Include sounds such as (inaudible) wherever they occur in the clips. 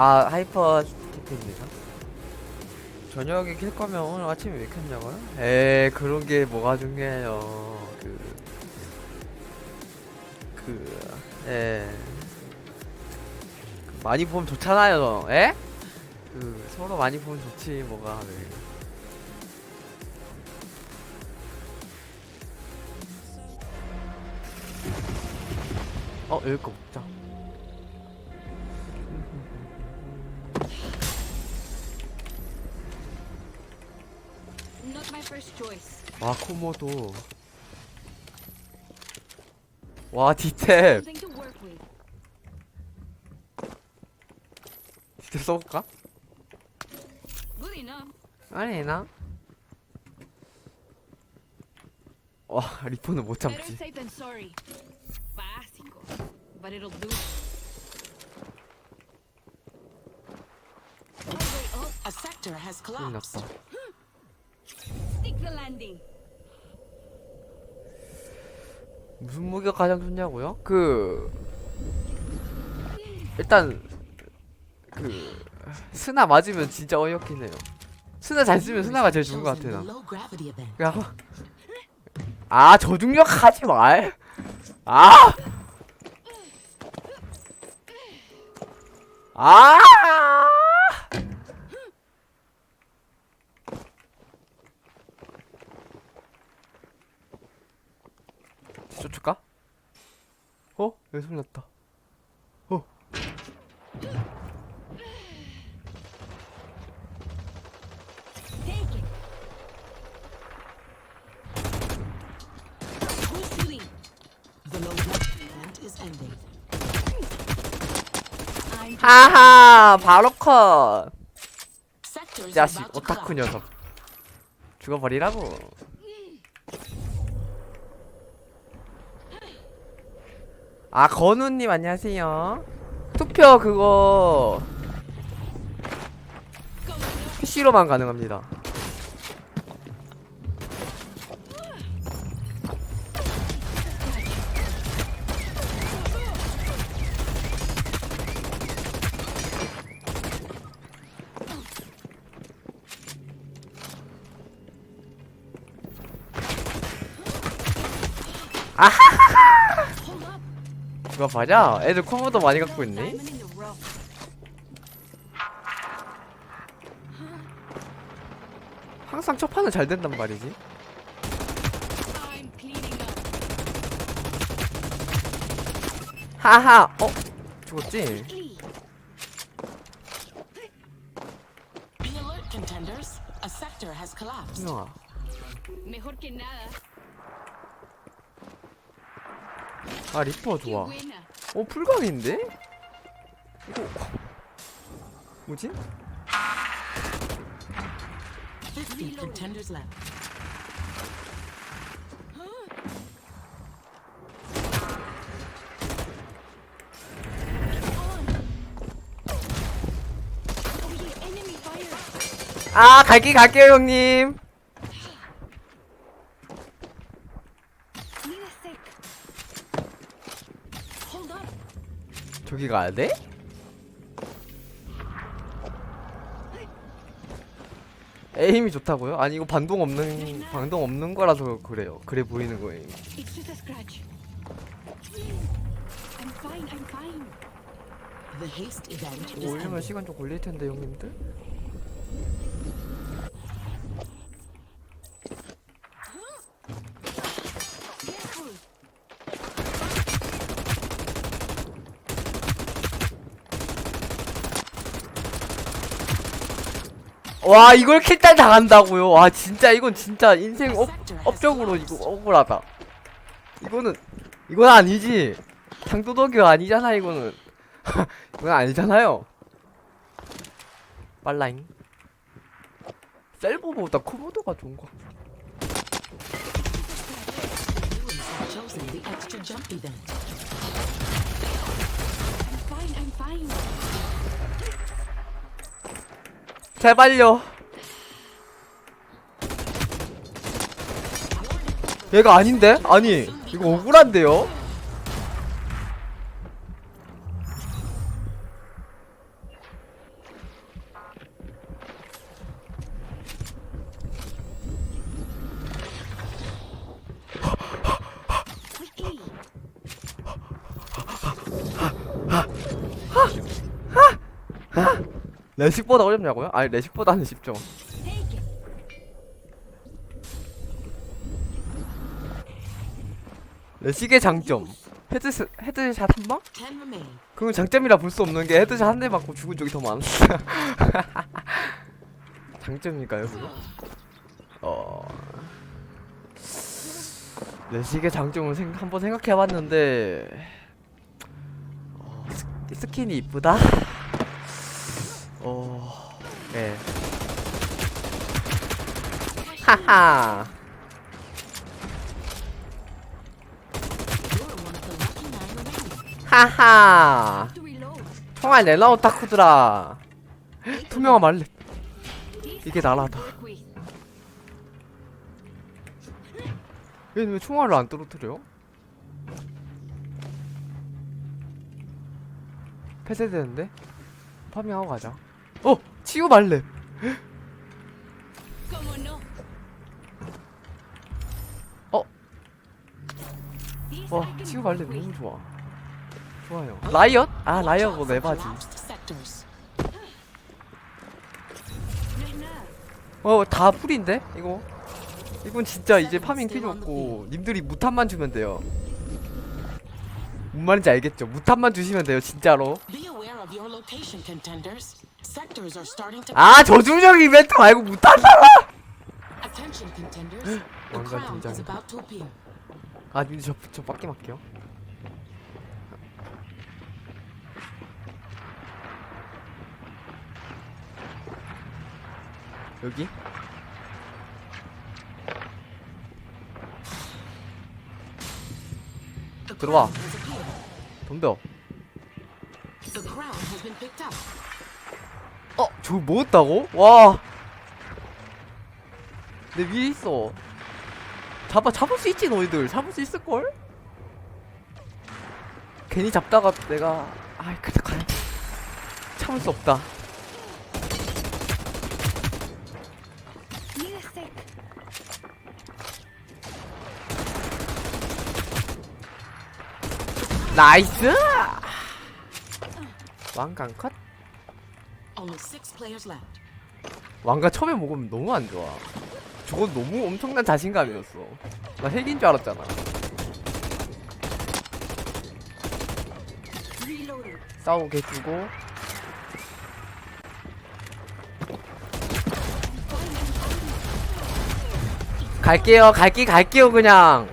아 하이퍼 스티프입니다. 저녁에 킬 거면 오늘 아침에 왜 켰냐고요? 에 그런 게 뭐가 중요해요. 그, 그, 에. 많이 보면 좋잖아요. 에? 그 서로 많이 보면 좋지 뭐가. 네. 어 여기 거 먹자. 와 코모도. 와 디탭. With. 디탭 써볼까? 아니나? 와 리포는 못 참지. 큰일 collapsed. 났다. 무슨 무기가 가장 좋냐고요? 그 일단 그 스나 맞으면 진짜 어이없긴 해요. 스나 잘 쓰면 스나가 제일 좋은 것 같아 나. Low gravity event. 그냥 아 저중력 하지 말. 아. 아. 쫓을까? 어? 여기 소리 났다. 어. 하하 바로 컷. 자식 오타쿠. 녀석 죽어버리라고 아 건우님 안녕하세요 투표 그거 PC로만 가능합니다 up. 그거 맞아? 애들 코모도 많이 갖고 있네. 항상 첫 판은 잘 된단 말이지. 하하 어? 죽었지? Lee. Be alert, contenders. A sector has collapsed. 분명아 Mejor que nada. 아 리퍼 좋아. 어 풀강인데? 이거 뭐지? 50 contenders left. Oh yeah, enemy fire. 아 갈게 갈게요 형님 Need a sec. Hold up. 저기 가야 돼? 에임이 좋다고요? 아니 이거 반동 없는 반동 없는 거라서 그래요. 그래 보이는 거예요. 올리면. 시간 좀 걸릴 텐데 형님들. 와 이걸 킬딸 당한다고요? 와 진짜 이건 진짜 인생 업 업적으로 이거 억울하다. 이거는 이건 아니지. 당도덕이 아니잖아 이거는. (laughs) 이건 아니잖아요. 빨라잉. 셀보보다 코모도가 좋은 거. Fine. 제발요. 얘가 아닌데? 아니 이거 억울한데요? 레식보다 어렵냐고요? 아니 레식보다는 쉽죠. 레식의 장점 헤드셋 헤드샷 한 방? 그건 장점이라 볼 수 없는 게 헤드샷 한 대 맞고 죽은 적이 더 많아 (laughs) 장점일까요 그거? 어 레식의 장점을 생, 한번 생각해봤는데 어, 스, 스킨이 이쁘다? 어... 네 하하. 하하. 총알 내놔 오타쿠들아 투명한 This 이게 나라다. 얘는 왜 총알을 안 떨어뜨려? 폐쇄되는데? 파밍하고 가자 어! Como no. 어? 와 말렙 with. 너무 좋아 좋아요 라이엇? 아 Watch 라이엇 out 내 for 바지 collapsed sectors. Grenade. 어다 풀인데? 이거 이건 진짜 이제 파밍 필요 없고 님들이 무탄만 주면 돼요 뭔 말인지 알겠죠? 무탄만 주시면 돼요 진짜로 Sectors are starting to. 아 저중적 이벤트 말고! Attention, contenders. The 뭔가 crown is 긴장해. about to appear. 아 님들 저, 저 밖에 맡게요 여기? The 들어와. crown has appeared. 덤벼 The crown has been picked up. 어? 저거 뭐였다고? 와. 내 위에 있어. 잡아, 잡을 수 있지, 너희들. 잡을 수 있을걸? 괜히 잡다가 내가, 아이, 그래, 돼. 참을 수 없다. 나이스! 왕관 컷? 왕관 처음에 먹으면 너무 안 좋아. 저건 너무 엄청난 자신감이었어. 나 핵인 줄 알았잖아. 싸우게 해주고. 갈게요, 갈게, 갈게요, 그냥.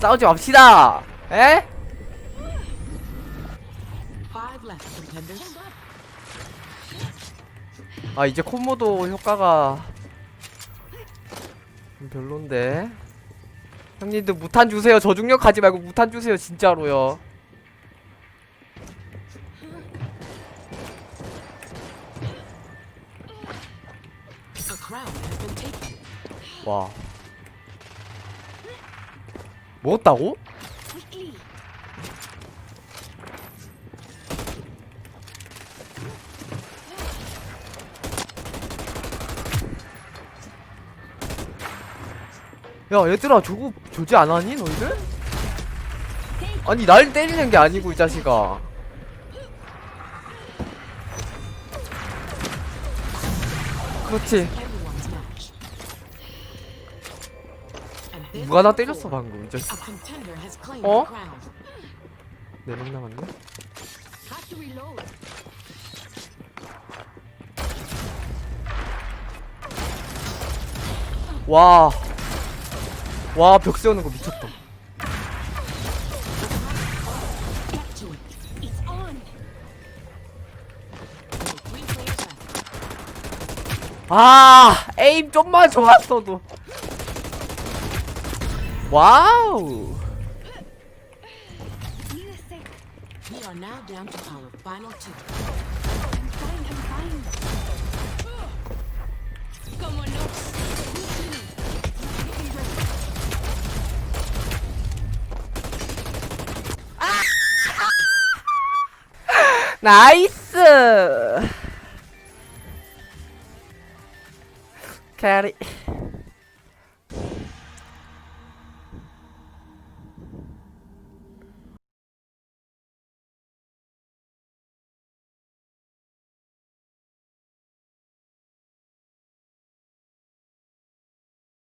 싸우지 맙시다! 에? 아, 이제 콤보도 효과가 좀 별론데. 형님들 무탄 주세요. 저중력 하지 말고 무탄 주세요, 진짜로요. 와. 먹었다고? 야 얘들아 저거 조지 안 하니 너희들? 아니 날 때리는 게 아니고 이 자식아 그렇지 누가 나 때렸어. 방금 이 자식 어? 네명 남았네. 와. 와, 벽 세우는 거 미쳤다. 아, 에임 좀만 좋았어도. 와우. Need a sec. We are now down to our final two. I'm fine. I'm fine. Como no. 나이스. 캐리.